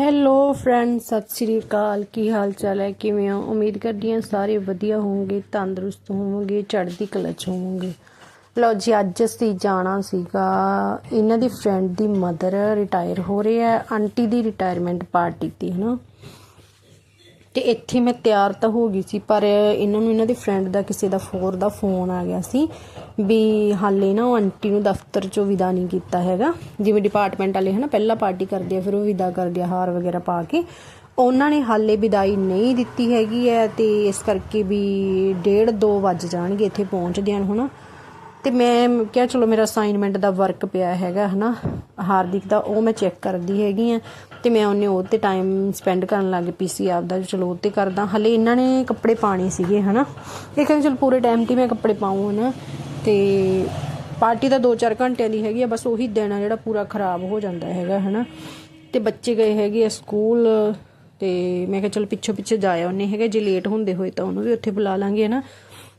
Hello friend Sat Sri ਅਕਾਲ। ਕੀ ਹਾਲ ਚਾਲ ਹੈ? ਕਿਵੇਂ ਹੋ? ਉਮੀਦ ਕਰਦੀ ਹਾਂ ਸਾਰੇ ਵਧੀਆ ਹੋਵੋਗੇ, ਤੰਦਰੁਸਤ ਹੋਵੋਗੇ, ਚੜ੍ਹਦੀ ਕਲਾ ਚ ਹੋਵੋਗੇ। ਲਓ ਜੀ, ਅੱਜ ਅਸੀਂ ਜਾਣਾ ਸੀਗਾ, ਇਹਨਾਂ ਦੀ ਫਰੈਂਡ ਦੀ ਮਦਰ ਰਿਟਾਇਰ ਹੋ ਰਹੀ ਹੈ, ਆਂਟੀ ਦੀ ਰਿਟਾਇਰਮੈਂਟ ਪਾਰਟੀ ਤੇ, ਹਨਾ? ਤੇ ਇੱਥੇ ਮੈਂ ਤਿਆਰ ਤਾਂ ਹੋ ਗਈ ਸੀ, ਪਰ ਇਹਨਾਂ ਨੂੰ ਇਹਨਾਂ ਦੇ ਫਰੈਂਡ ਦਾ ਕਿਸੇ ਦਾ ਫੋਰ ਦਾ ਫੋਨ ਆ ਗਿਆ ਸੀ ਵੀ ਹਾਲੇ ਨਾ ਉਹ ਆਂਟੀ ਨੂੰ ਦਫ਼ਤਰ ਚੋਂ ਵਿਦਾ ਨਹੀਂ ਕੀਤਾ ਹੈਗਾ। ਜਿਵੇਂ ਡਿਪਾਰਟਮੈਂਟ ਵਾਲੇ ਹਨਾ, ਪਹਿਲਾਂ ਪਾਰਟੀ ਕਰਦੇ ਆ, ਫਿਰ ਉਹ ਵਿਦਾ ਕਰਦੇ ਆ ਹਾਰ ਵਗੈਰਾ ਪਾ ਕੇ। ਉਹਨਾਂ ਨੇ ਹਾਲੇ ਵਿਦਾਈ ਨਹੀਂ ਦਿੱਤੀ ਹੈਗੀ ਹੈ ਤੇ ਇਸ ਕਰਕੇ ਵੀ 1:30 2 ਵੱਜ ਜਾਣਗੇ ਇੱਥੇ ਪਹੁੰਚਦਿਆਂ ਨੂੰ ਹਨਾ। ਤੇ ਮੈਂ ਕਿਹਾ ਚਲੋ ਮੇਰਾ ਅਸਾਈਨਮੈਂਟ ਦਾ ਵਰਕ ਪਿਆ ਹੈਗਾ, ਹਨਾ, ਹਾਰਦਿਕ ਦਾ, ਉਹ ਮੈਂ ਚੈੱਕ ਕਰਦੀ ਹੈਗੀ ਆ ਤੇ ਮੈਂ ਉਹਨੇ ਉਹ ਤੇ ਟਾਈਮ ਸਪੈਂਡ ਕਰਨ ਲੱਗ ਪਈ ਸੀ ਆਪ ਦਾ ਚਲੋ ਉਹ ਤੇ ਕਰਦਾ। ਹਲੇ ਇਹਨਾਂ ਨੇ ਕੱਪੜੇ ਪਾਣੇ ਸੀਗੇ, ਹਨਾ। ਇਹ ਕਹਿੰਦੇ ਚਲ ਪੂਰੇ ਟਾਈਮ ਤੇ ਮੈਂ ਕੱਪੜੇ ਪਾਉਂ ਹਨਾ। ਤੇ ਪਾਰਟੀ ਤਾਂ 2-4 ਘੰਟਿਆਂ ਦੀ ਹੈਗੀ ਆ, ਬਸ ਉਹੀ ਦਿਨ ਆ ਜਿਹੜਾ ਪੂਰਾ ਖਰਾਬ ਹੋ ਜਾਂਦਾ ਹੈਗਾ, ਹਨਾ। ਤੇ ਬੱਚੇ ਗਏ ਹੈਗੇ ਆ ਸਕੂਲ, ਤੇ ਮੈਂ ਕਿਹਾ ਚਲ ਪਿੱਛੇ ਪਿੱਛੇ ਜਾਇਆ ਉਹਨੇ ਹੈਗਾ, ਜੇ ਲੇਟ ਹੁੰਦੇ ਹੋਏ ਤਾਂ ਉਹਨੂੰ ਵੀ ਉੱਥੇ ਬੁਲਾ ਲਾਂਗੇ, ਹਨਾ।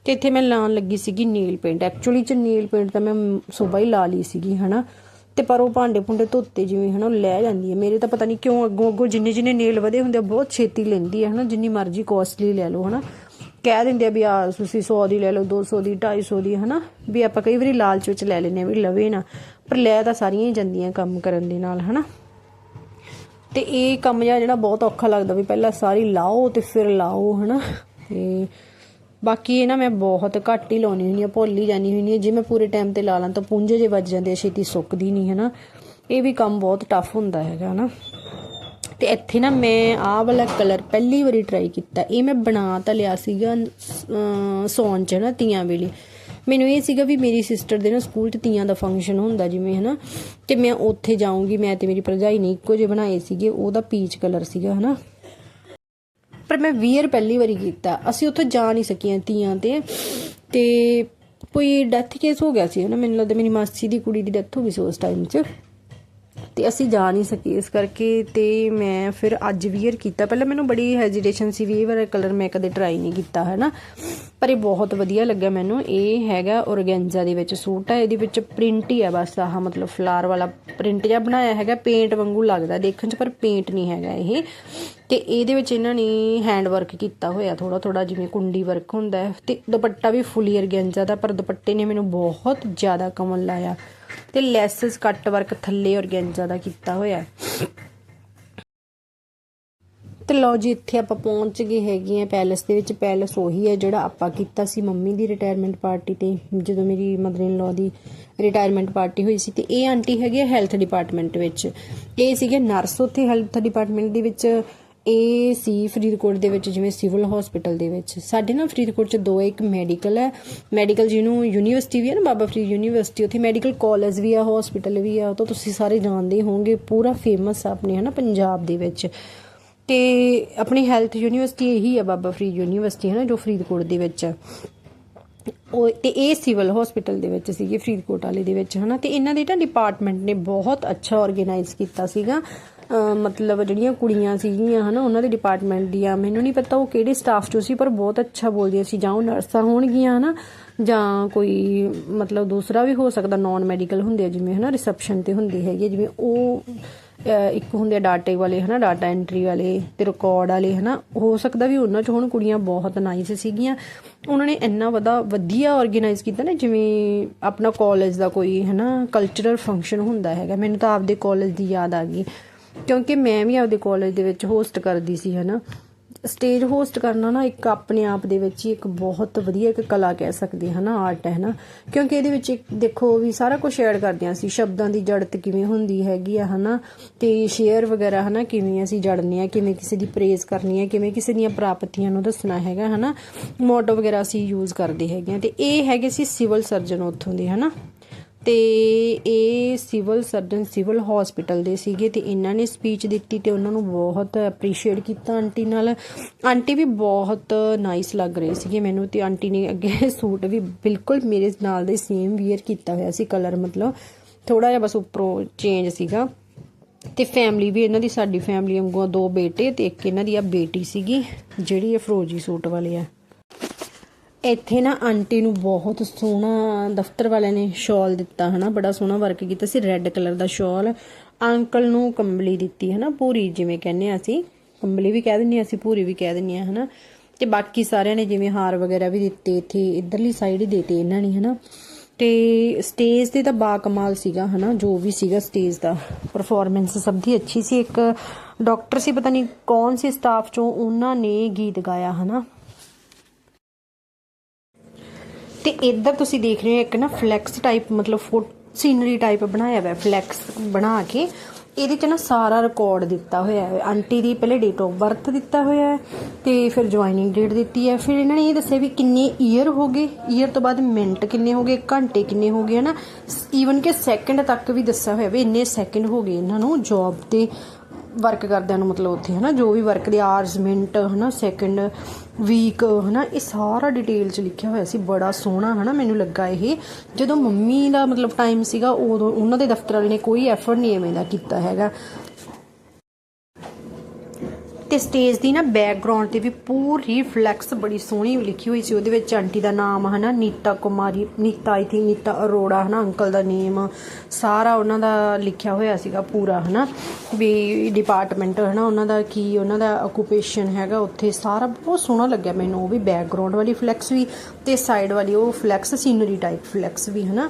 ਤੇ ਇੱਥੇ ਮੈਂ ਲਾਉਣ ਲੱਗੀ ਸੀਗੀ ਨੀਲ ਪੇਂਟ। ਐਕਚੁਅਲੀ ਚ ਨੀਲ ਪੇਂਟ ਤਾਂ ਮੈਂ ਸਵੇਰ ਹੀ ਲਾ ਲਈ ਸੀਗੀ, ਹਨਾ। ਤੇ ਪਰ ਉਹ ਭਾਂਡੇ ਭੁੰਡੇ ਧੋਤੇ ਜਿਵੇਂ, ਹਨਾ ਲੈ ਜਾਂਦੀ ਹੈ। ਮੇਰੇ ਤਾਂ ਪਤਾ ਨਹੀਂ ਕਿਉਂ ਅੱਗੋਂ ਅੱਗੋਂ ਜਿੰਨੇ ਜਿੰਨੇ ਨੇਲ ਵਧੇ ਹੁੰਦੇ ਆ, ਬਹੁਤ ਛੇਤੀ ਲੈਂਦੀ ਹੈ, ਹਨਾ। ਜਿੰਨੀ ਮਰਜ਼ੀ ਕੋਸਟਲੀ ਲੈ ਲਓ, ਹਨਾ। ਕਹਿ ਦਿੰਦੇ ਆ ਵੀ ਆ ਤੁਸੀਂ 100 ਦੀ ਲੈ ਲਓ 200 ਦੀ 250 ਦੀ, ਹਨਾ। ਵੀ ਆਪਾਂ ਕਈ ਵਾਰੀ ਲਾਲਚ ਵਿੱਚ ਲੈ ਲੈਨੇ ਆ ਵੀ ਲਵੇ ਨਾ। ਪਰ ਲੈ ਤਾਂ ਸਾਰੀਆਂ ਹੀ ਜਾਂਦੀਆਂ ਕੰਮ ਕਰਨ ਦੇ ਨਾਲ, ਹਨਾ। ਤੇ ਇਹ ਕੰਮ ਜਿਹਾ ਜਿਹੜਾ ਬਹੁਤ ਔਖਾ ਲੱਗਦਾ ਵੀ ਪਹਿਲਾਂ ਸਾਰੀ ਲਾਓ ਤੇ ਫਿਰ ਲਾਓ, ਹਨਾ। ਤੇ ਬਾਕੀ ਇਹ ਨਾ ਮੈਂ ਬਹੁਤ ਘੱਟ ਹੀ ਲਾਉਣੀ ਹੁੰਦੀ ਆ ਭੁੱਲ ਹੀ ਜਾਣੀ ਹੁੰਦੀ ਆ। ਜੇ ਮੈਂ ਪੂਰੇ ਟਾਈਮ ਤੇ ਲਾ ਲਾਂ ਤਾਂ ਪੁੰਜੇ ਜੇ ਵੱਜ ਜਾਂਦੇ ਆ ਛੇਤੀ ਸੁੱਕਦੀ ਨਹੀਂ ਹੈ ਨਾ ਇਹ ਵੀ ਕੰਮ ਬਹੁਤ ਟਫ ਹੁੰਦਾ ਹੈਗਾ ਨਾ ਤੇ ਇੱਥੇ ਨਾ ਮੈਂ ਆਹ ਵਾਲਾ ਕਲਰ ਪਹਿਲੀ ਵਾਰੀ ਟਰਾਈ ਕੀਤਾ। ਇਹ ਮੈਂ ਬਣਾ ਤਾਂ ਲਿਆ ਸੀਗਾ ਅਹ, ਸੌਣ ਚ ਨਾ ਤੀਆਂ ਵੇਲੇ। ਮੈਨੂੰ ਇਹ ਸੀਗਾ ਵੀ ਮੇਰੀ ਸਿਸਟਰ ਦੇ ਨਾ ਸਕੂਲ 'ਚ ਤੀਆਂ ਦਾ ਫੰਕਸ਼ਨ ਹੁੰਦਾ ਜਿਵੇਂ ਹਨਾ। ਤੇ ਮੈਂ ਉੱਥੇ ਜਾਊਂਗੀ ਮੈਂ ਤੇ ਮੇਰੀ ਭਰਜਾਈ ਨੇ ਇੱਕੋ ਜਿਹੇ ਬਣਾਏ ਸੀਗੇ ਉਹਦਾ ਪੀਚ ਕਲਰ ਸੀਗਾ ਹਨਾ। ਪਰ ਮੈਂ ਵੀਅਰ ਪਹਿਲੀ ਵਾਰੀ ਕੀਤਾ। ਅਸੀਂ ਉੱਥੇ ਜਾ ਨਹੀਂ ਸਕੀਆਂ ਤੀਆਂ ਤੇ। ਤੇ ਕੋਈ ਡੈਥ ਕੇਸ ਹੋ ਗਿਆ ਸੀ ਨਾ, ਮੈਨੂੰ ਲੱਗਦਾ ਮੇਰੀ ਮਾਸੀ ਦੀ ਕੁੜੀ ਦੀ ਡੈਥ ਹੋ ਗਈ ਸੀ ਉਸ ਟਾਈਮ 'ਚ। ਤੇ ਅਸੀਂ ਜਾ ਨਹੀਂ ਸਕੇ ਇਸ ਕਰਕੇ ਤੇ ਮੈਂ ਫਿਰ ਅੱਜ ਵੀਅਰ ਕੀਤਾ। ਪਹਿਲਾਂ ਮੈਨੂੰ ਬੜੀ ਹੈਜੀਟੇਸ਼ਨ ਸੀ ਵੀ ਇਹ ਵਾਲਾ ਕਲਰ ਮੈਂ ਕਦੇ ਟਰਾਈ ਨਹੀਂ ਕੀਤਾ ਹੈ ਨਾ ਪਰ ਇਹ ਬਹੁਤ ਵਧੀਆ ਲੱਗਿਆ ਮੈਨੂੰ। ਇਹ ਹੈਗਾ ਔਰਗੈਂਜ਼ਾ ਦੇ ਵਿੱਚ ਸੂਟ ਹੈ ਇਹਦੇ ਵਿੱਚ ਪ੍ਰਿੰਟ ਹੀ ਹੈ ਬਸ ਆਹ ਮਤਲਬ ਫਲਾਰ ਵਾਲਾ ਪ੍ਰਿੰਟ ਜਿਹਾ ਬਣਾਇਆ ਹੈਗਾ ਪੇਂਟ ਵਾਂਗੂ ਲੱਗਦਾ ਦੇਖਣ 'ਚ, ਪਰ ਪੇਂਟ ਨਹੀਂ ਹੈਗਾ ਇਹ। ਤੇ ਇਹਦੇ ਵਿੱਚ ਇਹਨਾਂ ਨੇ ਹੈਂਡ ਵਰਕ ਕੀਤਾ ਹੋਇਆ ਥੋੜਾ ਥੋੜਾ ਜਿਵੇਂ ਕੁੰਡੀ ਵਰਕ ਹੁੰਦਾ ਹੈ। ਤੇ ਦੁਪੱਟਾ ਵੀ ਫੁੱਲੀ ਔਰਗੈਂਜ਼ਾ ਦਾ, ਪਰ ਦੁਪੱਟੇ ਨੇ ਮੈਨੂੰ ਬਹੁਤ ਜ਼ਿਆਦਾ ਕਮਲ ਲਾਇਆ। ਤੇ ਲੈਸਸ ਕੱਟ ਵਰਕ ਥੱਲੇ ਔਰਗੈਂਜ਼ਾ ਦਾ ਕੀਤਾ ਹੋਇਆ ਤੇ ਲਓ ਜੀ, ਇੱਥੇ ਆਪਾਂ ਪਹੁੰਚ ਗਏ ਹੈਗੇ ਆ ਪੈਲਸ ਦੇ ਵਿੱਚ। ਪੈਲਸ ਉਹੀ ਹੈ ਜਿਹੜਾ ਆਪਾਂ ਕੀਤਾ ਸੀ ਮੰਮੀ ਦੀ ਰਿਟਾਇਰਮੈਂਟ ਪਾਰਟੀ ਤੇ, ਜਦੋਂ ਮੇਰੀ ਮਦਰ ਇਨ ਲਾ ਦੀ ਰਿਟਾਇਰਮੈਂਟ ਪਾਰਟੀ ਹੋਈ ਸੀ। ਤੇ ਇਹ ਆਂਟੀ ਹੈਗੇ ਹੈਲਥ ਡਿਪਾਰਟਮੈਂਟ ਵਿੱਚ। ਇਹ ਸੀਗੇ ਨਰਸ ਉੱਥੇ ਹੈਲਥ ਡਿਪਾਰਟਮੈਂਟ ਦੇ ਵਿੱਚ। ਇਹ ਸੀ ਫਰੀਦਕੋਟ ਦੇ ਵਿੱਚ ਜਿਵੇਂ ਸਿਵਲ ਹਸਪੀਟਲ ਦੇ ਵਿੱਚ। ਸਾਡੇ ਨਾ ਫਰੀਦਕੋਟ ਚ ਦੋ, ਇੱਕ ਮੈਡੀਕਲ ਹੈ। ਮੈਡੀਕਲ ਜਿਹਨੂੰ ਯੂਨੀਵਰਸਿਟੀ ਵੀ ਹੈ ਨਾ, ਬਾਬਾ ਫਰੀਦ ਯੂਨੀਵਰਸਿਟੀ ਉੱਥੇ ਮੈਡੀਕਲ ਕਾਲਜ ਵੀ ਆ ਹਸਪੀਟਲ ਵੀ ਆ, ਉਹ ਤਾਂ ਤੁਸੀਂ ਸਾਰੇ ਜਾਣਦੇ ਹੋਵੋਗੇ, ਪੂਰਾ ਫੇਮਸ ਆ ਆਪਣੇ, ਹਨਾ, ਪੰਜਾਬ ਦੇ ਵਿੱਚ। ਤੇ ਆਪਣੀ ਹੈਲਥ ਯੂਨੀਵਰਸਿਟੀ ਇਹੀ ਆ, ਬਾਬਾ ਫਰੀਦ ਯੂਨੀਵਰਸਿਟੀ ਹੈ ਨਾ ਜੋ ਫਰੀਦਕੋਟ ਦੇ ਵਿੱਚ ਹੈ ਉਹ ਤੇ ਇਹ ਸਿਵਲ ਹਸਪੀਟਲ ਦੇ ਵਿੱਚ ਸੀਗੇ, ਫਰੀਦਕੋਟ ਵਾਲੇ ਦੇ ਵਿੱਚ, ਹਨਾ? ਤੇ ਇਹਨਾਂ ਦੇ ਨਾ ਡਿਪਾਰਟਮੈਂਟ ਨੇ ਬਹੁਤ ਅੱਛਾ ਆਰਗੇਨਾਈਜ਼ ਕੀਤਾ ਸੀਗਾ। ਮਤਲਬ ਜਿਹੜੀਆਂ ਕੁੜੀਆਂ ਸੀਗੀਆਂ, ਹਨਾ, ਉਹਨਾਂ ਦੇ ਡਿਪਾਰਟਮੈਂਟ ਦੀਆਂ, ਮੈਨੂੰ ਨਹੀਂ ਪਤਾ ਉਹ ਕਿਹੜੇ ਸਟਾਫ ਚੋਂ ਸੀ, ਪਰ ਬਹੁਤ ਅੱਛਾ ਬੋਲਦੀਆਂ ਸੀ। ਜਾਂ ਉਹ ਨਰਸਾਂ ਹੋਣਗੀਆਂ, ਹਨਾ? ਜਾਂ ਕੋਈ ਮਤਲਬ ਦੂਸਰਾ ਵੀ ਹੋ ਸਕਦਾ ਨਾਨ ਮੈਡੀਕਲ ਹੁੰਦੇ ਜਿਵੇਂ, ਹਨਾ ਰਿਸੈਪਸ਼ਨ ਤੇ ਹੁੰਦੇ ਹੈਗੇ, ਜਿਵੇਂ ਉਹ ਇੱਕ ਹੁੰਦੇ ਆ ਡਾਟੇ ਵਾਲੇ, ਹਨਾ, ਡਾਟਾ ਐਂਟਰੀ ਵਾਲੇ ਤੇ ਰਿਕਾਰਡ ਵਾਲੇ, ਹਨਾ, ਹੋ ਸਕਦਾ ਵੀ ਉਹਨਾਂ ਚ ਹੁਣ ਕੁੜੀਆਂ ਬਹੁਤ ਨਾਈਸ ਸੀਗੀਆਂ। ਉਹਨਾਂ ਨੇ ਇੰਨਾ ਵਧਾ ਵਧੀਆ ਆਰਗੇਨਾਈਜ਼ ਕੀਤਾ ਨਾ, ਜਿਵੇਂ ਆਪਣਾ ਕਾਲਜ ਦਾ ਕੋਈ, ਹਨਾ ਕਲਚਰਲ ਫੰਕਸ਼ਨ ਹੁੰਦਾ ਹੈਗਾ। ਮੈਨੂੰ ਤਾਂ ਆਪਦੇ ਕਾਲਜ ਦੀ ਯਾਦ ਆ ਗਈ। ਕਿਉਂਕਿ ਮੈਂ ਵੀ ਆਪਦੇ ਕਾਲਜ ਦੇ ਵਿੱਚ ਹੋਸਟ ਕਰਦੀ ਸੀ, ਹਨਾ। ਸਟੇਜ ਹੋਸਟ ਕਰਨਾ ਨਾ ਇੱਕ ਆਪਣੇ ਆਪ ਦੇ ਵਿੱਚ ਹੀ ਇੱਕ ਬਹੁਤ ਵਧੀਆ ਇੱਕ ਕਲਾ ਕਹਿ ਸਕਦੇ ਹਾਂ ਨਾ ਆਰਟ ਹੈ ਨਾ। ਕਿਉਂਕਿ ਇਹਦੇ ਵਿੱਚ ਦੇਖੋ ਵੀ ਸਾਰਾ ਕੁਝ ਐਡ ਕਰਦਿਆਂ ਸੀ ਸ਼ਬਦਾਂ ਦੀ ਜੜਤ ਕਿਵੇਂ ਹੁੰਦੀ ਹੈਗੀ ਆ, ਹਨਾ? ਤੇ ਸ਼ੇਅਰ ਵਗੈਰਾ, ਹਨਾ, ਕਿਵੇਂ ਅਸੀਂ ਜੜਨੇ ਆ, ਕਿਵੇਂ ਕਿਸੇ ਦੀ ਪ੍ਰੇਜ਼ ਕਰਨੀ ਹੈ ਕਿਵੇਂ ਕਿਸੇ ਦੀਆਂ ਪ੍ਰਾਪਤੀਆਂ ਨੂੰ ਦੱਸਣਾ ਹੈਗਾ, ਹਨਾ? ਮੋਟੋ ਵਗੈਰਾ ਅਸੀਂ ਯੂਜ਼ ਕਰਦੇ ਹੈਗੇ ਆ। ਤੇ ਇਹ ਹੈਗੇ ਸੀ ਸਿਵਲ ਸਰਜਨ ਉੱਥੋਂ ਦੇ, ਹਨਾ? ਤੇ ਇਹ ਸਿਵਲ ਸਰਜਨ, ਸਿਵਲ ਹਸਪੀਟਲ ਦੇ ਸੀਗੇ ਤੇ ਇਹਨਾਂ ਨੇ ਸਪੀਚ ਦਿੱਤੀ ਤੇ ਉਹਨਾਂ ਨੂੰ ਬਹੁਤ ਅਪਰੀਸ਼ੀਏਟ ਕੀਤਾ ਆਂਟੀ ਨਾਲ। ਆਂਟੀ ਵੀ ਬਹੁਤ ਨਾਈਸ ਲੱਗ ਰਹੇ ਸੀਗੇ ਮੈਨੂੰ ਤੇ ਆਂਟੀ ਨੇ ਅੱਗੇ ਸੂਟ ਵੀ ਬਿਲਕੁਲ ਮੇਰੇ ਨਾਲ ਦੇ ਸੇਮ ਵੀਅਰ ਕੀਤਾ ਹੋਇਆ ਸੀ ਕਲਰ ਮਤਲਬ। ਥੋੜਾ ਜਿਹਾ ਬਸ ਉੱਪਰੋਂ ਚੇਂਜ ਸੀਗਾ। ਤੇ ਫੈਮਿਲੀ ਵੀ ਇਹਨਾਂ ਦੀ ਸਾਡੀ ਫੈਮਿਲੀ ਵਾਂਗੂ ਦੋ ਬੇਟੇ ਤੇ ਇੱਕ ਇਹਨਾਂ ਦੀ ਆ ਬੇਟੀ ਸੀਗੀ, ਜਿਹੜੀ ਇਹ ਫਰੋਜੀ ਸੂਟ ਵਾਲੇ ਆ। ਇੱਥੇ ਨਾ ਆਂਟੀ ਨੂੰ ਬਹੁਤ ਸੋਹਣਾ ਦਫ਼ਤਰ ਵਾਲਿਆਂ ਨੇ ਸ਼ਾਲ ਦਿੱਤਾ, ਹਨਾ, ਬੜਾ ਸੋਹਣਾ ਵਰਕ ਕੀਤਾ ਸੀ ਰੈੱਡ ਕਲਰ ਦਾ ਸ਼ਾਲ। ਅੰਕਲ ਨੂੰ ਕੰਬਲੀ ਦਿੱਤੀ, ਹਨਾ, ਪੂਰੀ, ਜਿਵੇਂ ਕਹਿੰਦੇ ਆ ਅਸੀਂ, ਕੰਬਲੀ ਵੀ ਕਹਿ ਦਿੰਦੇ ਆ ਅਸੀਂ ਪੂਰੀ ਵੀ ਕਹਿ ਦਿੰਦੇ ਆ ਹਨਾ। ਤੇ ਬਾਕੀ ਸਾਰਿਆਂ ਨੇ ਜਿਵੇਂ ਹਾਰ ਵਗੈਰਾ ਵੀ ਦਿੱਤੇ ਇੱਥੇ, ਇਧਰਲੀ ਸਾਈਡ ਹੀ ਦਿੱਤੇ ਇਹਨਾਂ ਨੇ, ਹਨਾ। ਤੇ ਸਟੇਜ ਤੇ ਤਾਂ ਬਾ ਕਮਾਲ ਸੀਗਾ, ਹਨਾ, ਜੋ ਵੀ ਸੀਗਾ ਸਟੇਜ ਦਾ ਪਰਫਾਰਮੈਂਸ ਸਭ ਦੀ ਅੱਛੀ ਸੀ। ਇੱਕ ਡਾਕਟਰ ਸੀ, ਪਤਾ ਨਹੀਂ ਕੌਣ ਸੀ ਸਟਾਫ ਚੋਂ, ਉਹਨਾਂ ਨੇ ਗੀਤ ਗਾਇਆ, ਹਨਾ। ਤੇ ਇੱਧਰ ਤੁਸੀਂ ਦੇਖ ਰਹੇ ਹੋ ਇੱਕ ਨਾ ਫਲੈਕਸ ਟਾਈਪ ਮਤਲਬ ਫੋਟ ਸੀਨਰੀ ਟਾਈਪ ਬਣਾਇਆ ਹੋਇਆ ਫਲੈਕਸ ਬਣਾ ਕੇ। ਇਹਦੇ ਚ ਨਾ ਸਾਰਾ ਰਿਕਾਰਡ ਦਿੱਤਾ ਹੋਇਆ ਹੈ। ਆਂਟੀ ਦੀ ਪਹਿਲੇ ਡੇਟ ਆਫ ਬਰਥ ਦਿੱਤਾ ਹੋਇਆ ਹੈ ਤੇ ਫਿਰ ਜੁਆਇਨਿੰਗ ਡੇਟ ਦਿੱਤੀ ਹੈ। ਫਿਰ ਇਹਨਾਂ ਨੇ ਇਹ ਦੱਸਿਆ ਵੀ ਕਿੰਨੇ ਈਅਰ ਹੋ ਗਏ। ਈਅਰ ਤੋਂ ਬਾਅਦ ਮਿੰਟ ਕਿੰਨੇ ਹੋ ਗਏ, ਘੰਟੇ ਕਿੰਨੇ ਹੋ ਗਏ, ਹਨਾ? ਈਵਨ ਕਿ ਸੈਕਿੰਡ ਤੱਕ ਵੀ ਦੱਸਿਆ ਹੋਇਆ ਵੀ ਇੰਨੇ ਸੈਕਿੰਡ ਹੋ ਗਏ ਇਹਨਾਂ ਨੂੰ ਜੌਬ ਤੇ ਵਰਕ ਕਰਦਿਆਂ ਨੂੰ, ਮਤਲਬ ਉੱਥੇ, ਹਨਾ? ਜੋ ਵੀ ਵਰਕ ਦੇ ਆਵਰਸ ਮਿੰਟ ਹਨਾ? ਸੈਕਿੰਡ ਵੀਕ ਹਨਾ, ਇਹ ਸਾਰਾ ਡਿਟੇਲ ਚ ਲਿਖਿਆ ਹੋਇਆ ਸੀ, ਬੜਾ ਸੋਹਣਾ, ਹਨਾ, ਮੈਨੂੰ ਲੱਗਾ ਇਹ। ਜਦੋਂ ਮੰਮੀ ਦਾ ਮਤਲਬ ਟਾਈਮ ਸੀਗਾ, ਉਦੋਂ ਉਹਨਾਂ ਦੇ ਦਫ਼ਤਰ ਵਾਲੇ ਨੇ ਕੋਈ ਐਫਰਟ ਨਹੀਂ ਐਵੇਂ ਦਾ ਕੀਤਾ ਹੈਗਾ। ਤੇ ਸਟੇਜ ਦੀ ਨਾ ਬੈਕਗ੍ਰਾਉਂਡ ਤੇ ਵੀ ਪੂਰੀ ਫਲੈਕਸ ਬੜੀ ਸੋਹਣੀ ਲਿਖੀ ਹੋਈ ਸੀ। ਉਹਦੇ ਵਿੱਚ ਆਂਟੀ ਦਾ ਨਾਮ ਹਨਾ, ਨੀਤਾ ਕੁਮਾਰੀ, ਨੀਤਾ ਆਈ ਥਿੰਕ ਨੀਤਾ ਅਰੋੜਾ ਹਨਾ ਅੰਕਲ ਦਾ ਨੇਮ ਸਾਰਾ ਉਹਨਾਂ ਦਾ ਲਿਖਿਆ ਹੋਇਆ ਸੀਗਾ ਪੂਰਾ ਹਨਾ। ਵੀ ਡਿਪਾਰਟਮੈਂਟ ਹਨਾ, ਉਹਨਾਂ ਦਾ ਕੀ, ਉਹਨਾਂ ਦਾ ਆਕੂਪੇਸ਼ਨ ਹੈਗਾ ਉੱਥੇ, ਸਾਰਾ ਬਹੁਤ ਸੋਹਣਾ ਲੱਗਿਆ ਮੈਨੂੰ। ਉਹ ਵੀ ਬੈਕਗ੍ਰਾਉਂਡ ਵਾਲੀ ਫਲੈਕਸ ਵੀ ਤੇ ਸਾਈਡ ਵਾਲੀ, ਉਹ ਫਲੈਕਸ ਸੀਨਰੀ ਟਾਈਪ ਫਲੈਕਸ ਵੀ ਹਨਾ।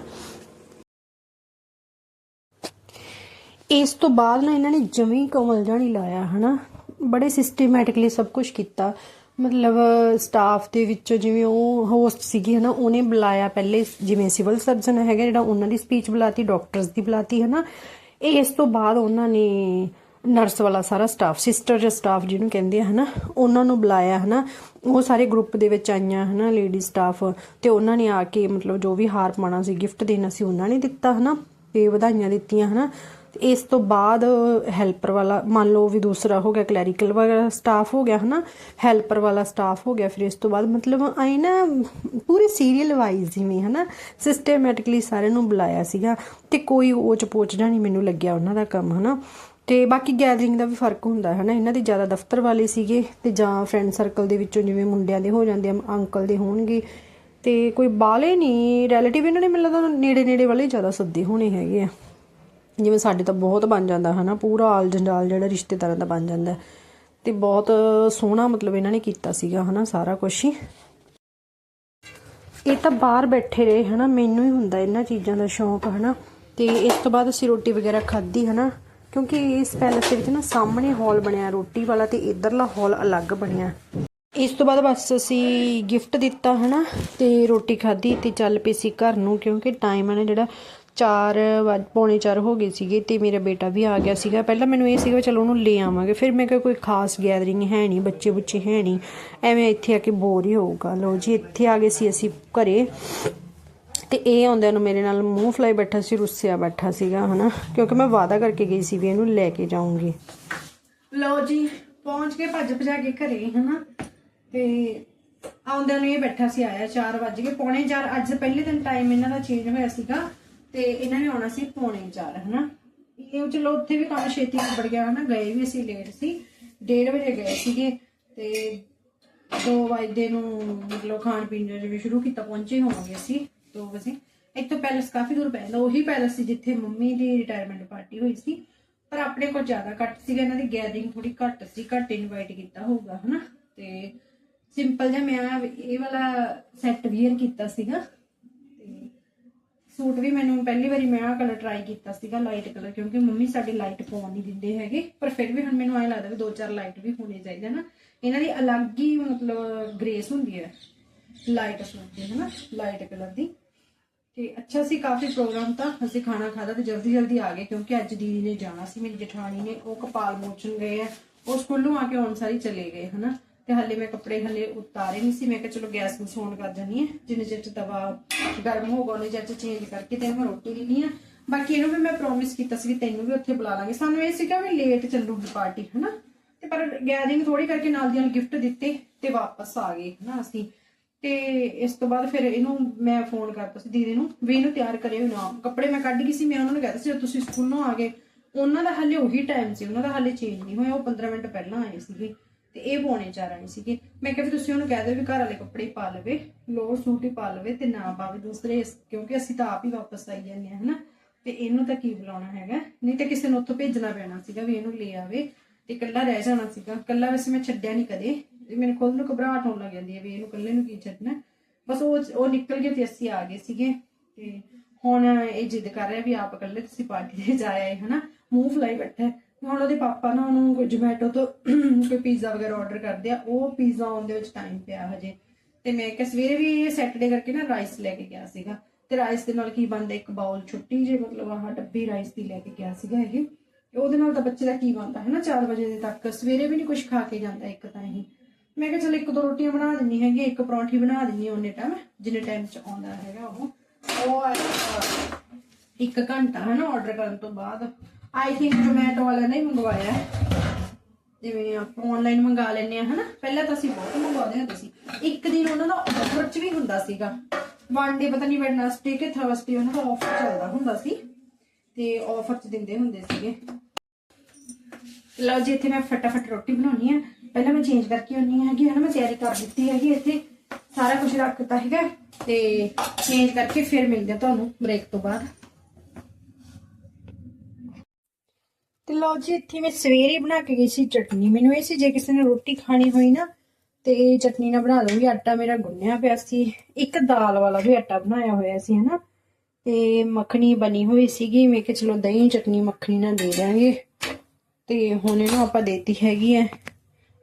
ਇਸ ਤੋਂ ਬਾਅਦ ਨਾ ਇਹਨਾਂ ਨੇ ਜਮੀ ਕਮਲ ਜਾਣੀ ਲਾਇਆ ਹਨਾ। ਬੜੇ ਸਿਸਟਮੈਟਿਕਲੀ ਸਭ ਕੁਝ ਕੀਤਾ। ਮਤਲਬ ਸਟਾਫ ਦੇ ਵਿੱਚੋਂ ਜਿਵੇਂ ਉਹ ਹੋਸਟ ਸੀਗੀ, ਹਨਾ, ਉਹਨੇ ਬੁਲਾਇਆ ਪਹਿਲੇ ਜਿਵੇਂ ਸਿਵਲ ਸਰਜਨ ਹੈਗਾ, ਜਿਹੜਾ ਉਹਨਾਂ ਦੀ ਸਪੀਚ ਬੁਲਾਤੀ ਡਾਕਟਰਸ ਦੀ ਬੁਲਾਤੀ, ਹਨਾ। ਇਹ ਇਸ ਤੋਂ ਬਾਅਦ ਉਹਨਾਂ ਨੇ ਨਰਸ ਵਾਲਾ ਸਾਰਾ ਸਟਾਫ ਸਿਸਟਰ ਜਾਂ ਸਟਾਫ ਜਿਹਨੂੰ ਕਹਿੰਦੇ ਆ, ਹਨਾ, ਉਹਨਾਂ ਨੂੰ ਬੁਲਾਇਆ, ਹਨਾ। ਉਹ ਸਾਰੇ ਗਰੁੱਪ ਦੇ ਵਿੱਚ ਆਈਆਂ, ਹਨਾ ਲੇਡੀ ਸਟਾਫ ਤੇ ਉਹਨਾਂ ਨੇ ਆ ਕੇ ਮਤਲਬ ਜੋ ਵੀ ਹਾਰ ਪਾਣਾ ਸੀ ਗਿਫਟ ਦੇਣਾ ਸੀ ਉਹਨਾਂ ਨੇ ਦਿੱਤਾ, ਹਨਾ। ਤੇ ਵਧਾਈਆਂ ਦਿੱਤੀਆਂ, ਹਨਾ। ਤੇ ਇਸ ਤੋਂ ਬਾਅਦ ਹੈਲਪਰ ਵਾਲਾ, ਮੰਨ ਲਓ ਵੀ ਦੂਸਰਾ ਹੋ ਗਿਆ ਕਲੈਰੀਕਲ ਵਾਲਾ ਸਟਾਫ ਹੋ ਗਿਆ, ਹਨਾ? ਹੈਲਪਰ ਵਾਲਾ ਸਟਾਫ ਹੋ ਗਿਆ, ਫਿਰ ਇਸ ਤੋਂ ਬਾਅਦ ਮਤਲਬ ਆਈ ਨਾ, ਪੂਰੇ ਸੀਰੀਅਲ ਵਾਈਜ਼ ਜਿਵੇਂ, ਹਨਾ? ਸਿਸਟਮੈਟਿਕਲੀ ਸਾਰਿਆਂ ਨੂੰ ਬੁਲਾਇਆ ਸੀਗਾ ਤੇ ਕੋਈ ਓਚ ਚ ਨਹੀਂ ਮੈਨੂੰ ਲੱਗਿਆ ਉਹਨਾਂ ਦਾ ਕੰਮ, ਹਨਾ? ਤੇ ਬਾਕੀ ਗੈਦਰਿੰਗ ਦਾ ਵੀ ਫ਼ਰਕ ਹੁੰਦਾ ਹੈ ਨਾ ਇਹਨਾਂ ਦੇ ਜ਼ਿਆਦਾ ਦਫ਼ਤਰ ਵਾਲੇ ਸੀਗੇ ਤੇ ਜਾਂ ਫਰੈਂਡ ਸਰਕਲ ਦੇ ਵਿੱਚੋਂ ਜਿਵੇਂ ਮੁੰਡਿਆਂ ਦੇ ਹੋ ਜਾਂਦੇ ਆ ਅੰਕਲ ਦੇ ਹੋਣਗੇ। ਤੇ ਕੋਈ ਬਾਲੇ ਨਹੀਂ ਰਿਲੇਟਿਵ ਇਹਨਾਂ ਨੇ ਮੈਨੂੰ ਲੱਗਦਾ ਨੇੜੇ ਨੇੜੇ ਵਾਲੇ ਜ਼ਿਆਦਾ ਸੱਦੇ ਹੋਣੇ ਹੈਗੇ ਆ। ਜਿਵੇਂ ਸਾਡੇ ਤਾਂ ਬਹੁਤ ਬਣ ਜਾਂਦਾ ਹਨਾ, ਪੂਰਾ ਆਲ ਜੰਜਾਲ ਜਿਹੜਾ ਰਿਸ਼ਤੇਦਾਰਾਂ ਦਾ ਬਣ ਜਾਂਦਾ। ਤੇ ਬਹੁਤ ਸੋਹਣਾ ਮਤਲਬ ਇਹਨਾਂ ਨੇ ਕੀਤਾ ਸੀਗਾ ਹਨਾ ਸਾਰਾ ਕੁਝ ਹੀ। ਇਹ ਤਾਂ ਬਾਹਰ ਬੈਠੇ ਰਹੇ ਹਨਾ, ਮੈਨੂੰ ਹੀ ਹੁੰਦਾ ਇਹਨਾਂ ਚੀਜ਼ਾਂ ਦਾ ਸ਼ੌਂਕ ਹਨਾ। ਤੇ ਇਸ ਤੋਂ ਬਾਅਦ ਅਸੀਂ ਰੋਟੀ ਵਗੈਰਾ ਖਾਧੀ ਹਨਾ, ਕਿਉਂਕਿ ਇਸ ਪੈਲਸ ਦੇ ਵਿੱਚ ਨਾ ਸਾਹਮਣੇ ਹਾਲ ਬਣਿਆ, ਰੋਟੀ ਵਾਲਾ ਤੇ ਇਧਰਲਾ ਹਾਲ ਅਲੱਗ ਬਣਿਆ। ਇਸ ਤੋਂ ਬਾਅਦ ਬਸ ਅਸੀਂ ਗਿਫਟ ਦਿੱਤਾ ਹਨਾ, ਤੇ ਰੋਟੀ ਖਾਧੀ ਤੇ ਚੱਲ ਪਈ ਸੀ ਘਰ ਨੂੰ, ਕਿਉਂਕਿ ਟਾਈਮ ਹੈ ਨਾ ਜਿਹੜਾ 4 ਵਜ ਪੌਣੇ 4 ਹੋ ਗਏ ਸੀਗੇ ਤੇ ਮੇਰਾ ਬੇਟਾ ਵੀ ਆ ਗਿਆ ਸੀਗਾ। ਪਹਿਲਾਂ ਮੈਨੂੰ ਇਹ ਸੀਗਾ ਚਲੋ ਉਹਨੂੰ ਲੈ ਆਵਾਂਗੇ। ਫਿਰ ਮੈਂ ਕਿਹਾ ਕੋਈ ਖਾਸ ਗੈਦਰਿੰਗ ਹੈ ਨਹੀਂ ਬੱਚੇ ਬੁੱਚੇ ਹੈ ਨਹੀਂ। ਐਵੇਂ ਇੱਥੇ ਆ ਕੇ ਬੋਰ ਹੀ ਹੋਊਗਾ। ਲੋ ਜੀ, ਇੱਥੇ ਆ ਗਏ ਸੀ ਅਸੀਂ ਘਰੇ। ਤੇ ਇਹ ਆਉਂਦਿਆਂ ਨੂੰ ਮੇਰੇ ਨਾਲ ਮੂੰਹ ਫਲਾਈ ਬੈਠਾ ਸੀ, ਰੁੱਸਿਆ ਬੈਠਾ ਸੀਗਾ, ਹਨਾ? ਕਿਉਂਕਿ ਮੈਂ ਵਾਅਦਾ ਕਰਕੇ ਗਈ ਸੀ ਵੀ ਇਹਨੂੰ ਲੈ ਕੇ ਜਾਊਂਗੀ। ਲਓ ਜੀ, ਪਹੁੰਚ ਕੇ ਭੱਜ ਭਜਾ ਕੇ ਘਰੇ, ਹਨਾ? ਤੇ ਆਉਂਦਿਆਂ ਨੂੰ ਇਹ ਬੈਠਾ ਸੀ, ਆਇਆ 4 ਵਜੇ ਕੇ ਪੌਣੇ 4 ਅੱਜ ਪਹਿਲੇ ਦਿਨ ਟਾਈਮ ਇਹਨਾਂ ਦਾ ਚੇਂਜ ਹੋਇਆ ਸੀਗਾ। ਤੇ ਇਹਨਾਂ ਨੇ ਆਉਣਾ ਸੀ ਪੌਣੇ 4 ਹਨਾ? ਇਹ ਚਲੋ ਉੱਥੇ ਵੀ ਕੰਮ ਛੇਤੀ ਨਿਬੜ ਗਿਆ ਹਨਾ, ਗਏ ਵੀ ਅਸੀਂ ਲੇਟ ਸੀ। 1:30 ਵਜੇ ਗਏ ਸੀਗੇ ਤੇ 2 ਵਜੇ ਨੂੰ ਮਤਲਬ ਖਾਣ ਪੀਣ ਦਾ ਜਿਵੇਂ ਸ਼ੁਰੂ ਕੀਤਾ, ਪਹੁੰਚੇ ਹੋਵਾਂਗੇ ਅਸੀਂ 2 ਵਜੇ। ਇੱਕ ਪੈਲਸ ਕਾਫੀ ਦੂਰ ਪੈਂਦਾ, ਉਹੀ ਪੈਲਸ ਸੀ ਜਿੱਥੇ ਮੰਮੀ ਦੀ ਰਿਟਾਇਰਮੈਂਟ ਪਾਰਟੀ ਹੋਈ ਸੀ। ਪਰ ਆਪਣੇ ਕੋਲ ਜ਼ਿਆਦਾ ਘੱਟ ਸੀਗਾ, ਇਹਨਾਂ ਦੀ ਗੈਦਰਿੰਗ ਥੋੜੀ ਘੱਟ ਸੀ, ਘੱਟ ਇਨਵਾਈਟ ਕੀਤਾ ਹੋਊਗਾ, ਹਨਾ? ਤੇ ਸਿੰਪਲ ਜਿਹਾ ਮੈਂ ਇਹ ਵਾਲਾ ਸੈੱਟ ਵੀਅਰ ਕੀਤਾ ਸੀਗਾ। ਸੂਟ ਵੀ ਮੈਨੂੰ ਪਹਿਲੀ ਵਾਰੀ ਮੈਂ ਆਹ ਕਲਰ ਟਰਾਈ ਕੀਤਾ ਸੀਗਾ ਲਾਈਟ ਕਲਰ ਕਿਉਂਕਿ ਮੰਮੀ ਸਾਡੇ ਲਾਈਟ ਪਾਉਣ ਨਹੀਂ ਦਿੰਦੇ ਹੈਗੇ। ਪਰ ਫਿਰ ਵੀ ਹੁਣ ਮੈਨੂੰ ਐਂ ਲੱਗਦਾ ਵੀ ਦੋ ਚਾਰ ਲਾਈਟ ਵੀ ਹੋਣੇ ਚਾਹੀਦੇ ਨਾ। ਇਹਨਾਂ ਦੀ ਅਲੱਗ ਹੀ ਮਤਲਬ ਗ੍ਰੇਸ ਹੁੰਦੀ ਹੈ ਲਾਈਟ ਸੂਟ ਦੀ, ਹਨਾ? ਲਾਈਟ ਕਲਰ ਦੀ। ਤੇ ਅੱਛਾ ਸੀ ਕਾਫੀ ਪ੍ਰੋਗਰਾਮ ਤਾਂ, ਅਸੀਂ ਖਾਣਾ ਖਾਦਾ ਤੇ ਜਲਦੀ ਜਲਦੀ ਆ ਗਏ, ਕਿਉਂਕਿ ਅੱਜ ਦੀਦੀ ਨੇ ਜਾਣਾ ਸੀ, ਮੇਰੀ ਜਠਾਣੀ ਨੇ, ਉਹ ਕਪਾਲ ਮੋਚਨ ਗਏ ਆ, ਉਹ ਸਕੂਲੋਂ ਆ ਕੇ ਆਉਣ ਸਾਰੀ ਚਲੇ ਗਏ, ਹਨਾ? ਤੇ ਹੱਲੇ ਮੈਂ ਕੱਪੜੇ ਹੱਲੇ ਉਤਾਰੇ ਨਹੀਂ ਸੀ। ਮੈਂ ਕਿਹਾ ਚਲੋ ਗੈਸ ਨੂੰ ਸੌਨ ਕਰ ਜਾਨੀ ਹੈ। ਜਿੰਨੇ ਚਿਰ ਤਵਾ ਗਰਮ ਹੋਗਾ ਉਹਨੇ ਚਿਰ ਚੇਂਜ ਕਰਕੇ ਤੇ ਮੈਂ ਰੋਟੀ ਦੇਣੀ ਆ ਬਾਕੀ ਇਹਨੂੰ ਵੀ ਮੈਂ ਪ੍ਰੋਮਿਸ ਕੀਤਾ ਸੀ ਕਿ ਤੈਨੂੰ ਵੀ ਉੱਥੇ ਬੁਲਾ ਲਾਂਗੇ। ਸਾਨੂੰ ਇਹ ਸੀਗਾ ਵੀ ਲੇਟ ਚੱਲੂਗੀ ਪਾਰਟੀ ਹਨਾ? ਤੇ ਪਰ ਗੈਦਰਿੰਗ ਥੋੜੀ ਕਰਕੇ ਨਾਲ ਦੀ ਨਾਲ ਗਿਫਟ ਦਿੱਤੇ ਤੇ ਵਾਪਸ ਆ ਗਏ, ਹਨਾ ਅਸੀਂ। ਤੇ ਇਸ ਤੋਂ ਬਾਅਦ ਫਿਰ ਇਹਨੂੰ ਮੈਂ ਫੋਨ ਕਰਤਾ ਸੀ ਦੀਦੀ ਨੂੰ ਵੀ ਇਹਨੂੰ ਤਿਆਰ ਕਰਿਓ ਨਾ ਕੱਪੜੇ ਮੈਂ ਕੱਢ ਗਈ ਸੀ, ਮੈਂ ਉਹਨਾਂ ਨੂੰ ਕਹਿਤਾ ਸੀ ਤੁਸੀਂ ਸਕੂਲੋਂ ਆ ਗਏ, ਉਹਨਾਂ ਦਾ ਹੱਲੇ ਉਹੀ ਟਾਈਮ ਸੀ, ਉਹਨਾਂ ਦਾ ਹੱਲੇ ਚੇਂਜ ਨਹੀਂ ਹੋਇਆ, ਉਹ 15 ਮਿੰਟ ਪਹਿਲਾਂ ਆਏ ਸੀਗੇ। ਤੇ ਇਹ ਪੌਣੇ ਚਾਰ ਆਏ ਸੀਗੇ। ਮੈਂ ਕਿਹਾ ਵੀ ਤੁਸੀਂ ਉਹਨੂੰ ਕਹਿ ਦਿਓ ਵੀ ਘਰ ਵਾਲੇ ਕੱਪੜੇ ਪਾ ਲਵੇ, ਲੋਅਰ ਸੂਟ ਹੀ ਪਾ ਲਵੇ ਤੇ ਨਾ ਪਾਵੇ ਦੂਸਰੇ, ਕਿਉਂਕਿ ਅਸੀਂ ਤਾਂ ਆਪ ਹੀ ਵਾਪਸ ਆਈ ਜਾਂਦੇ ਹਾਂ, ਹਨਾ। ਤੇ ਇਹਨੂੰ ਤਾਂ ਕੀ ਬੁਲਾਉਣਾ ਹੈਗਾ? ਨਹੀਂ ਤਾਂ ਕਿਸੇ ਨੂੰ ਉੱਥੋਂ ਭੇਜਣਾ ਪੈਣਾ ਸੀਗਾ ਵੀ ਇਹਨੂੰ ਲੈ ਆਵੇ ਤੇ ਇਕੱਲਾ ਰਹਿ ਜਾਣਾ ਸੀਗਾ। ਇਕੱਲਾ ਵੈਸੇ ਮੈਂ ਛੱਡਿਆ ਨਹੀਂ ਕਦੇ। ਮੈਨੂੰ ਖੁਦ ਨੂੰ ਘਬਰਾਹਟ ਹੋਣ ਲੱਗ ਜਾਂਦੀ ਹੈ ਵੀ ਇਹਨੂੰ ਇਕੱਲੇ ਨੂੰ ਕੀ ਛੱਡਣਾ। ਬਸ ਉਹ ਉਹ ਨਿਕਲ ਗਏ ਤੇ ਅਸੀਂ ਆ ਗਏ ਸੀਗੇ। ਤੇ ਹੁਣ ਇਹ ਜਿੱਦ ਕਰ ਰਿਹਾ ਵੀ ਆਪ ਇਕੱਲੇ ਤੁਸੀਂ ਪਾਰਟੀ ਤੇ ਜਾ ਆਏ, ਹਨਾ। ਮੂੰਹ ਫਲਾਈ ਬੈਠਾ ਹੁਣ ਉਹਦੇ ਪਾਪਾ ਨਾ ਉਹਨੂੰ ਕੋਈ ਜੋਮੈਟੋ ਤੋਂ ਕੋਈ ਪੀਜ਼ਾ ਵਗੈਰਾ ਆਰਡਰ ਕਰਦੇ ਆ ਉਹ ਪੀਜ਼ਾ ਆਉਣ ਦੇ ਵਿੱਚ ਟਾਈਮ ਪਿਆ ਹਜੇ। ਤੇ ਮੈਂ ਕਿ ਸਵੇਰੇ ਵੀ ਸੈਟਰਡੇ ਕਰਕੇ ਨਾ ਰਾਈਸ ਲੈ ਕੇ ਗਿਆ ਸੀਗਾ। ਤੇ ਰਾਈਸ ਦੇ ਨਾਲ ਕੀ ਬਣਦਾ ਇੱਕ ਬਾਉਲ ਛੁੱਟੀ ਜੇ ਮਤਲਬ ਆਹ ਡੱਬੀ ਰਾਈਸ ਦੀ ਲੈ ਕੇ ਗਿਆ ਸੀਗਾ ਇਹ। ਉਹਦੇ ਨਾਲ ਤਾਂ ਬੱਚੇ ਦਾ ਕੀ ਬਣਦਾ ਹੈ ਨਾ 4 ਵਜੇ ਦੇ ਤੱਕ। ਸਵੇਰੇ ਵੀ ਨਹੀਂ ਕੁਝ ਖਾ ਕੇ ਜਾਂਦਾ ਇੱਕ ਤਾਂ ਇਹ। ਮੈਂ ਕਿਹਾ ਚਲ ਇੱਕ ਦੋ ਰੋਟੀਆਂ ਬਣਾ ਦਿੰਨੀ ਹੈਗੀ ਇੱਕ ਪਰੌਂਠੀ ਬਣਾ ਦਿੰਨੀ ਉਹਨੇ ਟਾਈਮ ਜਿੰਨੇ ਟਾਈਮ ਚ ਆਉਂਦਾ ਹੈਗਾ ਉਹ। ਉਹ ਅਹ, ਇੱਕ ਘੰਟਾ ਹੈ ਨਾ ਆਰਡਰ ਕਰਨ ਤੋਂ ਬਾਅਦ। ਆਈ ਥਿੰਕ ਜੋਮੈਟੋ ਵਾਲਿਆਂ ਨੇ ਮੰਗਵਾਇਆ ਜਿਵੇਂ ਆਪਾਂ ਆਨਲਾਈਨ ਮੰਗਾ ਲੈਂਦੇ ਆ ਹਨਾ? ਪਹਿਲਾਂ ਤਾਂ ਅਸੀਂ ਬਹੁਤ ਮੰਗਵਾਉਂਦੇ ਹੁੰਦੇ ਸੀ। ਇੱਕ ਦਿਨ ਉਹਨਾਂ ਦਾ ਆਫਰ 'ਚ ਵੀ ਹੁੰਦਾ ਸੀਗਾ। ਵਨ ਡੇ ਪਤਾ ਨਹੀਂ ਵੈਡਨਸਡੇ ਕਿ ਥਰਸਡੇ ਉਹਨਾਂ ਦਾ ਆਫਰ ਚੱਲਦਾ ਹੁੰਦਾ ਸੀ। ਤੇ ਆਫਰ 'ਚ ਦਿੰਦੇ ਹੁੰਦੇ ਸੀਗੇ। ਲਓ ਜੀ, ਇੱਥੇ ਮੈਂ ਫਟਾਫਟ ਰੋਟੀ ਬਣਾਉਣੀ ਆ। ਪਹਿਲਾਂ ਮੈਂ ਚੇਂਜ ਕਰਕੇ ਆਉਣੀ ਹੈਗੀ, ਹਨਾ? ਮੈਂ ਤਿਆਰੀ ਕਰ ਦਿੱਤੀ ਹੈਗੀ ਇੱਥੇ। ਸਾਰਾ ਕੁਝ ਰੱਖਤਾ ਹੈਗਾ। ਤੇ ਚੇਂਜ ਕਰਕੇ ਫਿਰ ਮਿਲਦੇ ਤੁਹਾਨੂੰ ਬ੍ਰੇਕ ਤੋਂ ਬਾਅਦ। ਤੇ ਲਓ ਜੀ, ਇੱਥੇ ਮੈਂ ਸਵੇਰੇ ਬਣਾ ਕੇ ਗਈ ਸੀ ਚਟਨੀ। ਮੈਨੂੰ ਇਹ ਸੀ, ਜੇ ਕਿਸੇ ਨੇ ਰੋਟੀ ਖਾਣੀ ਹੋਈ ਨਾ, ਤੇ ਇਹ ਚਟਨੀ ਨਾਲ ਬਣਾ ਲਵਾਂਗੀ ਆਟਾ ਮੇਰਾ ਗੁੰਨਿਆ ਪਿਆ ਸੀ। ਇੱਕ ਦਾਲ ਵਾਲਾ ਵੀ ਆਟਾ ਬਣਾਇਆ ਹੋਇਆ ਸੀ, ਹਨਾ? ਤੇ ਮੱਖਣੀ ਬਣੀ ਹੋਈ ਸੀਗੀ। ਮੈਂ ਕਿ ਚਲੋ ਦਹੀਂ, ਚਟਨੀ, ਮੱਖਣੀ ਨਾਲ ਦੇ ਦਾਂਗੇ ਤੇ ਹੁਣ ਇਹਨੂੰ ਆਪਾਂ ਦੇਤੀ ਹੈਗੀ ਐ।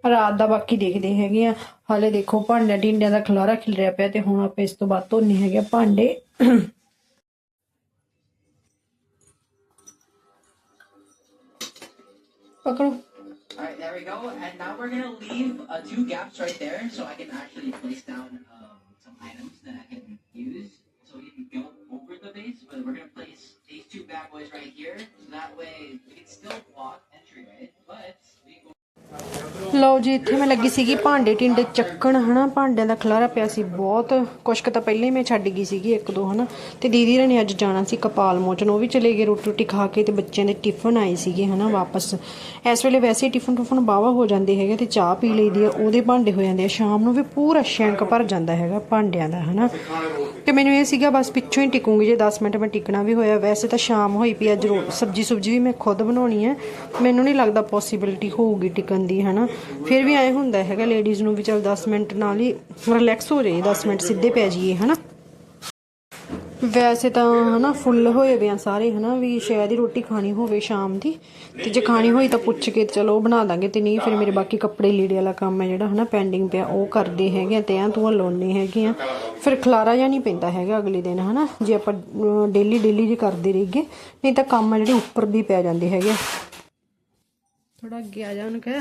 ਰਾਤ ਦਾ ਬਾਕੀ ਦੇਖਦੇ ਹੈਗੇ ਆ। ਹਾਲੇ ਦੇਖੋ ਭਾਂਡੇ ਢਿੰਡਿਆਂ ਦਾ ਖਲਾਰਾ ਖਿਲ ਰਿਹਾ ਪਿਆ ਤੇ ਹੁਣ ਆਪਾਂ ਇਸ ਤੋਂ ਬਾਅਦ ਧੋਨੇ ਹੈਗੇ ਆ ਭਾਂਡੇ। Alright, there we go. And now we're gonna leave uh, two gaps right there so I can actually place down um, some items that I can use so we can go over the base. But we're gonna place these two bad boys right here. So that way we can still walk. ਲਓ ਜੀ, ਇੱਥੇ ਮੈਂ ਲੱਗੀ ਸੀਗੀ ਭਾਂਡੇ ਟਿੰਡੇ ਚੱਕਣ, ਹਨਾ? ਭਾਂਡਿਆਂ ਦਾ ਖਲਾਰਾ ਪਿਆ ਸੀ ਬਹੁਤ। ਕੁਛ ਕੁ ਤਾਂ ਪਹਿਲਾਂ ਹੀ ਮੈਂ ਛੱਡ ਗਈ ਸੀਗੀ ਇੱਕ ਦੋ, ਹਨਾ? ਤੇ ਦੀਦੀ ਰਾਂ ਨੇ ਅੱਜ ਜਾਣਾ ਸੀ ਕਪਾਲ ਮੋਚਨ, ਉਹ ਵੀ ਚਲੇ ਗਏ ਰੋਟੀ ਰੋਟੀ ਖਾ ਕੇ ਤੇ ਬੱਚਿਆਂ ਦੇ ਟਿਫਨ ਆਏ ਸੀਗੇ, ਹਨਾ, ਵਾਪਸ। ਇਸ ਵੇਲੇ ਵੈਸੇ ਹੀ ਟਿਫਨ ਟੁਫਨ ਬਾਵਾ ਹੋ ਜਾਂਦੇ ਹੈਗੇ ਤੇ ਚਾਹ ਪੀ ਲਈਦੀ ਆ, ਉਹਦੇ ਭਾਂਡੇ ਹੋ ਜਾਂਦੇ ਆ। ਸ਼ਾਮ ਨੂੰ ਵੀ ਪੂਰਾ ਸ਼ੈਂਕ ਭਰ ਜਾਂਦਾ ਹੈਗਾ ਭਾਂਡਿਆਂ ਦਾ, ਹਨਾ? ਤੇ ਮੈਨੂੰ ਇਹ ਸੀਗਾ, ਬਸ ਪਿੱਛੋਂ ਹੀ ਟਿਕੂੰਗੀ, ਜੇ 10 ਮਿੰਟ ਮੈਂ ਟਿਕਣਾ ਵੀ ਹੋਇਆ। ਵੈਸੇ ਤਾਂ ਸ਼ਾਮ ਹੋਈ ਪਈ, ਅੱਜ ਰੋ- ਸਬਜੀ ਸੁਬਜੀ ਵੀ ਮੈਂ ਖੁਦ ਬਣਾਉਣੀ ਹੈ ਮੈਨੂੰ ਨਹੀਂ ਲੱਗਦਾ ਪੋਸੀਬਿਲਿਟੀ ਹੋਊਗੀ ਟਿਕਣ ਦੀ, ਹਨਾ? ਫਿਰ ਵੀ ਐ ਹੁੰਦਾ ਹੈਗਾ ਲੇਡੀਜ਼ ਨੂੰ ਵੀ ਚਲ 10 ਮਿੰਟ ਨਾਲ ਹੀ ਰਿਲੈਕਸ ਹੋ ਜਾਏ 10 ਮਿੰਟ ਸਿੱਧੇ ਪੈ ਜਾਈਏ, ਹਨਾ? ਵੈਸੇ ਤਾਂ, ਹਨਾ ਫੁੱਲ ਹੋਏ ਵੇ ਆ ਸਾਰੇ, ਹਨਾ, ਵੀ ਸ਼ਾਇਦ ਹੀ ਰੋਟੀ ਖਾਣੀ ਹੋਵੇ ਸ਼ਾਮ ਦੀ। ਤੇ ਜੇ ਖਾਣੀ ਹੋਈ ਤਾਂ ਪੁੱਛ ਕੇ ਚਲੋ ਬਣਾ ਦਾਂਗੇ ਤੇ ਨਹੀਂ, ਫਿਰ ਮੇਰੇ ਬਾਕੀ ਕੱਪੜੇ ਲੀੜੇ ਵਾਲਾ ਕੰਮ ਹੈ ਜਿਹੜਾ, ਹਨਾ ਪੈਂਡਿੰਗ ਪਿਆ, ਉਹ ਕਰਦੇ ਹੈਗੇ ਆ ਤੇ ਆ ਤੂੰ ਲਾਉਣੇ ਹੈਗੇ ਆ। ਫਿਰ ਖਲਾਰਾ ਜਾਂ ਨਹੀਂ ਪੈਂਦਾ ਹੈਗਾ ਅਗਲੇ ਦਿਨ, ਹਨਾ, ਜੇ ਆਪਾਂ ਡੇਲੀ ਡੇਲੀ ਜੇ ਕਰਦੇ ਰਹੀਏ, ਨਹੀਂ ਤਾਂ ਕੰਮ ਆ ਜਿਹੜੇ ਉੱਪਰ ਵੀ ਪੈ ਜਾਂਦੇ ਹੈਗੇ ਥੋੜਾ ਅੱਗੇ ਆ ਜਾ, ਉਹਨੂੰ ਕਹਿ।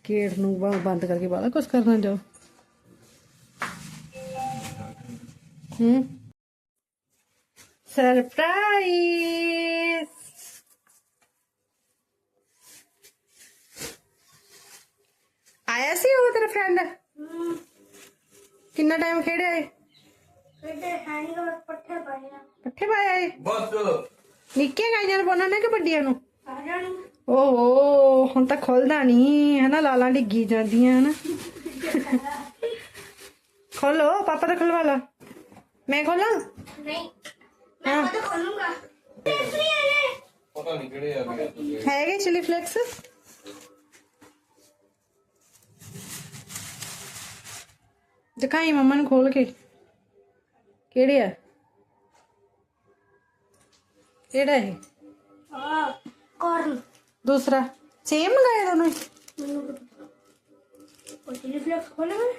ਗੇਟ ਨੂੰ ਬਾ- ਬੰਦ ਕਰਕੇ ਬਾਲਾ ਕੁਝ ਕਰਨਾ ਜਾਓ ਹੂੰ। ਸਰਪ੍ਰਾਈਜ਼! ਆਇਆ ਸੀ ਉਹ ਤੇਰਾ ਫਰੈਂਡ ਕਿੰਨਾ ਟਾਈਮ ਖੇਡਿਆ ਏ? ਪੱਠੇ ਪਾਇਆ ਏ? ਨਿੱਕੀਆਂ ਗਾਈਆਂ ਨੂੰ ਪਾਉਣਾ ਨੇ ਕਿ ਵੱਡੀਆਂ ਨੂੰ? ਓਹੋ ਹੁਣ ਤਾਂ ਖੁੱਲਦਾ ਨਹੀਂ ਹਨਾ ਲਾਲਾਂ ਡਿੱਗੀ ਜਾਂਦੀਆਂ ਹਨਾ। ਖੋਲੋ ਪਾਪਾ ਤਾਂ ਖੁਲਵਾ ਲਾ। ਮੈਂ ਖੋਲਾਂ? ਨਹੀਂ ਮੈਂ ਉਹ ਤਾਂ ਖੋਲੂੰਗਾ। ਟੈਂਸਰੀ ਆਲੇ ਹੈਗੇ ਚਿਲੀ ਫਲੈਕਸ ਦਿਖਾਈ ਮੰਮਾ ਨੂੰ ਖੋਲ ਕੇ। ਕਿਹੜੇ ਆ? ਕਿਹੜਾ ਹੈ ਆ ਦੂਸਰਾ। ਸੇਮ ਮੰਗਾਇਆ ਦੋਨੋਂ ਹੀ? ਉਹ ਚਿਲੀ ਫਲੈਕਸ ਖੋਲੂੰਗਾ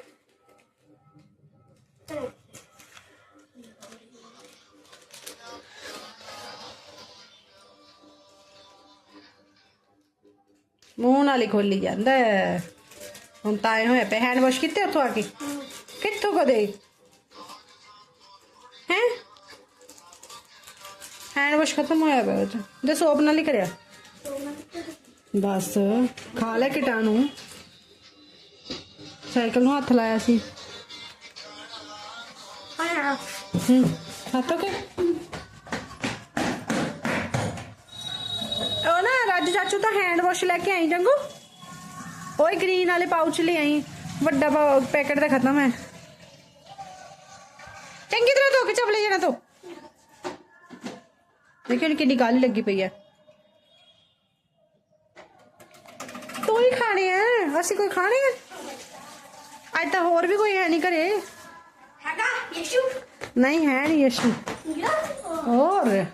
ਮੂੰਹ ਨਾਲ ਹੀ ਖੋਲੀ ਜਾਂਦਾ। ਹੁਣ ਤਾਂ ਆਏ ਹੋਏ ਪਏ ਹੈਂਡ ਵਾਸ਼ ਕੀਤੇ ਉੱਥੋਂ ਆ ਕੇ? ਕਿੱਥੋਂ ਕਦੇ? ਹੈ? ਹੈਂਡ ਵਾਸ਼ ਖਤਮ ਹੋਇਆ ਪਿਆ ਉਹ ਸੋਪ ਨਾਲ ਹੀ ਕਰਿਆ। ਬਸ ਖਾ ਲੈ ਕੀਟਾਣੂ ਸਾਈਕਲ ਨੂੰ ਹੱਥ ਲਾਇਆ ਸੀ ਆਇਆ ਹੂੰ ਹੱਥੋਂ ਕੇ ਉਹ ਨਾ ਰਾਜੂ ਚਾਚੂ ਤਾਂ ਹੈਂਡ ਵਾਸ਼ ਲੈ ਕੇ ਆਈ ਜੰਗੂ ਓਏ ਗ੍ਰੀਨ ਵਾਲੇ ਪਾਉਚ ਲੈ ਆਈ ਵੱਡਾ ਪੈਕੇਟ ਤਾਂ ਖਤਮ ਹੈ ਚੰਗੀ ਤਰ੍ਹਾਂ ਧੋ ਕੇ ਚਪਲੇ ਜਣਾ ਤੋ ਦੇਖਿਓ ਕਿੰਨੀ ਗੱਲ ਲੱਗੀ ਪਈ ਹੈ ਤੂੰ ਹੀ ਖਾਣੇ ਆ ਅਸੀਂ ਕੋਈ ਖਾਣੇ ਆ ਅੱਜ ਤਾਂ ਹੋਰ ਵੀ ਕੋਈ ਹੈ ਨਹੀਂ ਘਰੇ। ਹੈਗਾ ਯਸ਼ੂ? ਨਹੀਂ ਹੈ ਨਹੀਂ ਯਸ਼ੂ। ਹੋਰ।